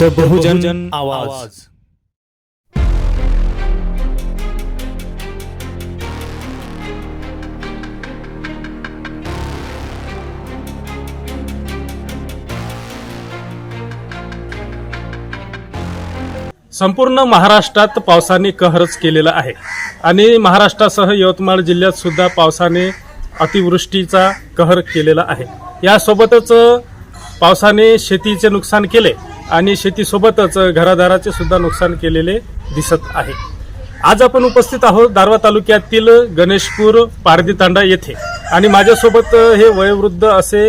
The बहुजन आवाज. संपूर्ण महाराष्ट्रात पावसाने कहरच केलेला आहे. आणि महाराष्ट्रासह यवतमाळ जिल्ह्यात सुद्धा पावसाने अतिवृष्टीचा कहर केलेला आहे. यासोबतच पावसाने शेतीचे नुकसान केले. आणि शेतीसोबतच घरादाराचे सुद्धा नुकसान केलेले दिसत आहे. आज आपण उपस्थित आहोत दारवा तालुक्यातील गणेशपूर पारदीतांडा येथे. आणि माझ्यासोबत हे वयोवृद्ध असे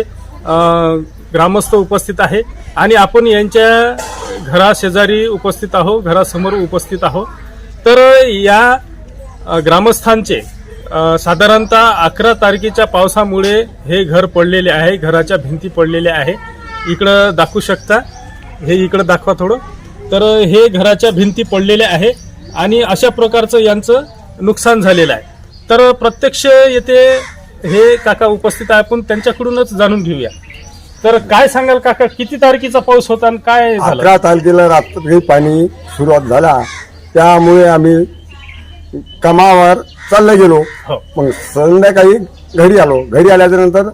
ग्रामस्थ उपस्थित आहे. आणि आपण यांच्या घराशेजारी उपस्थित आहो घरासमोर उपस्थित आहो तर या ग्रामस्थांचे साधारणतः अकरा तारखेच्या पावसामुळे हे घर पडलेले आहे घराच्या भिंती पडलेल्या आहे. इकडं दाखवू शकता. हे इकडं दाखवा थोडं. तर हे घराच्या भिंती पडलेल्या आहे आणि अशा प्रकारचं यांचं नुकसान झालेलं आहे. तर प्रत्यक्ष येथे हे काका उपस्थित आहे. आपण त्यांच्याकडूनच जाणून घेऊया. तर काय सांगाल काका? किती तारखेचा पाऊस होता आणि काय झालं? अकरा तारखेला रात्री पाणी सुरुवात झाला. त्यामुळे आम्ही कामावर चालले गेलो. हो. मग संध्याकाळी घरी आलो. घरी आल्याच्यानंतर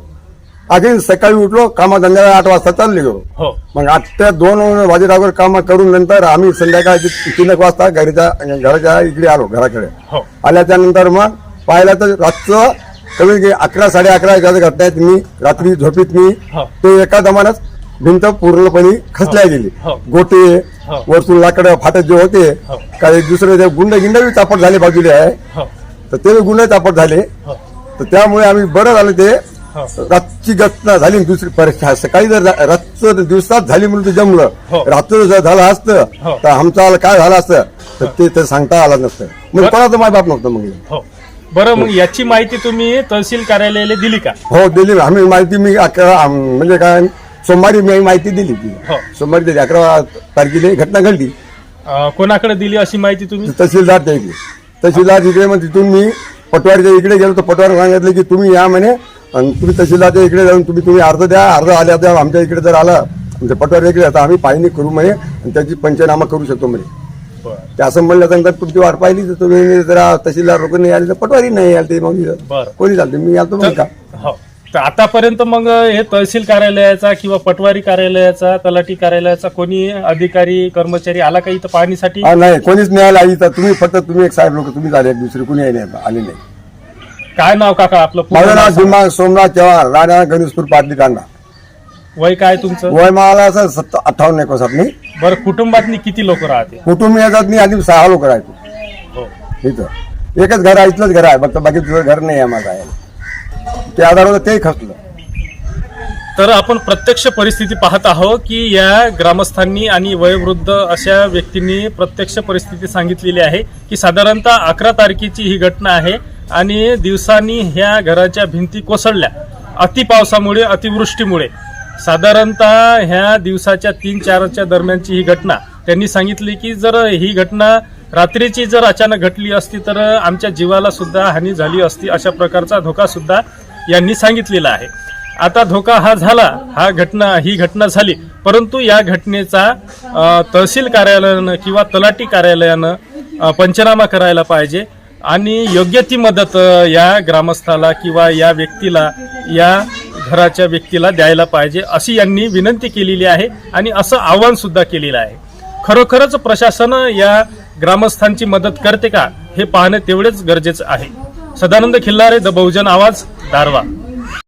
अगदी सकाळी उठलो कामा संध्याकाळी आठ वाजता चालले गेलो. हो. मग आठ ते दोन वाजेरावर काम करून नंतर आम्ही संध्याकाळी तीन एक वाजता घरीच्या घराच्या इकडे आलो घराकडे. हो. आल्याच्यानंतर मग पाहिलं तर रातचं कमी की अकरा साडे अकरा घटनेत मी रात्री झोपीत मी हो. ते एका दमानच भिंत पूर्णपणे खचल्या गेली. गोटे. वरतून लाकड फाटत जे होते. काही दुसरे ते गुंड गिंड बी चापट झाले बाजूले आहे. तर ते गुंड चापट झाले. तर त्यामुळे आम्ही बरं झालं ते रातची घटना झाली दुसरी परीक्षा. सकाळी जर रातचं दिवसात झाली म्हणून ते जमलं हो. रात्र जर झालं असतं हो. तर आमचं काय झालं असतं तर ते ते सांगता आलं नसतं. मग कोणाचं माय बाप नव्हतं मग हो. बरं मग याची माहिती तुम्ही तहसील कार्यालयाला दिली का? हो दिली. आम्ही माहिती मी म्हणजे काय सोमवारी मी माहिती दिली ती. सोमवारी दिली अकरा तारखेला ही घटना घडली. कोणाकडे दिली अशी माहिती तुम्ही? तहसीलदार इकडे तहसीलदार इकडे मग तिथून मी पटवारीच्या इकडे गेलो तर पटवारी सांगितलं की तुम्ही या म्हणे आणि तुम्ही तहसीलदारच्या इकडे जाऊन तुम्ही तुम्ही अर्ज द्या अर्ज आल्या द्या आमच्या इकडे जर आला म्हणजे पटवारी इकडे आता आम्ही पाहणी करू म्हणे आणि त्याची पंचनामा करू शकतो म्हणे. बरं. ते असं म्हणल्यानंतर तुमची वाट पाहिली तर तुम्ही जरा तहसीलदार लोक नाही आले तर पटवारी नाही आले ते मग. कोणी चालते मी आलतो मग का हो. तर आतापर्यंत मग हे तहसील कार्यालयाचा किंवा पटवारी कार्यालयाचा तलाठी कार्यालयाचा कोणी अधिकारी कर्मचारी आला का इथं पाहणीसाठी? नाही कोणीच नाही आला. इथं तुम्ही फक्त तुम्ही एक साहेब लोक तुम्ही आले दुसरे कोणी आले नाही. काय नाव काका आपलं? पूर्ण माझं नाव. भीमा सोमनाथ चव्हाण राणा गणेशपूर पाटली तांडा वय काय तुमचं? वय मला असं सत्ता अठ्ठावन्न एक वर्षात नाही बरं कुटुंबातनी किती लोक राहते? कुटुंब येतात नाही आधी सहा लोक राहतो. हो. इथं. एकच घर आहे इथलंच घर आहे फक्त बाकी दुसरं घर नाही आहे माझं. आहे ते आधार ते खचलं. तर आपण प्रत्यक्ष परिस्थिती पाहत आहोत की या ग्रामस्थांनी आणि वयोवृद्ध अशा व्यक्तींनी प्रत्यक्ष परिस्थिती सांगितलेली आहे की साधारणतः अकरा तारखेची ही घटना आहे. आणि दिवसांनी ह्या घराच्या भिंती कोसळल्या. अति पावसामुळे अतिवृष्टीमुळे. साधारणतः ह्या दिवसाच्या तीन चारच्या दरम्यानची ही घटना. त्यांनी सांगितली की जर ही घटना रात्रीची जर अचानक घटली असती तर आमच्या जीवाला सुद्धा हानी झाली असती अशा प्रकारचा धोका सुद्धा यांनी सांगितलेला आहे. आता धोका हा झाला हा घटना ही घटना झाली. परंतु या घटनेचा तहसील कार्यालयानं किंवा तलाटी कार्यालयानं पंचनामा करायला पाहिजे. आणि योग्य ती मदत या ग्रामस्थाला किंवा या व्यक्तीला या घराच्या व्यक्तीला द्यायला पाहिजे अशी यांनी विनंती केलेली आहे आणि असं आव्हान सुद्धा केलेलं आहे. खरोखरच प्रशासन या ग्रामस्थांची मदत करते का हे पाहणे तेवढेच गरजेचं आहे. सदानंद खिल्लारे द बहुजन आवाज दारवा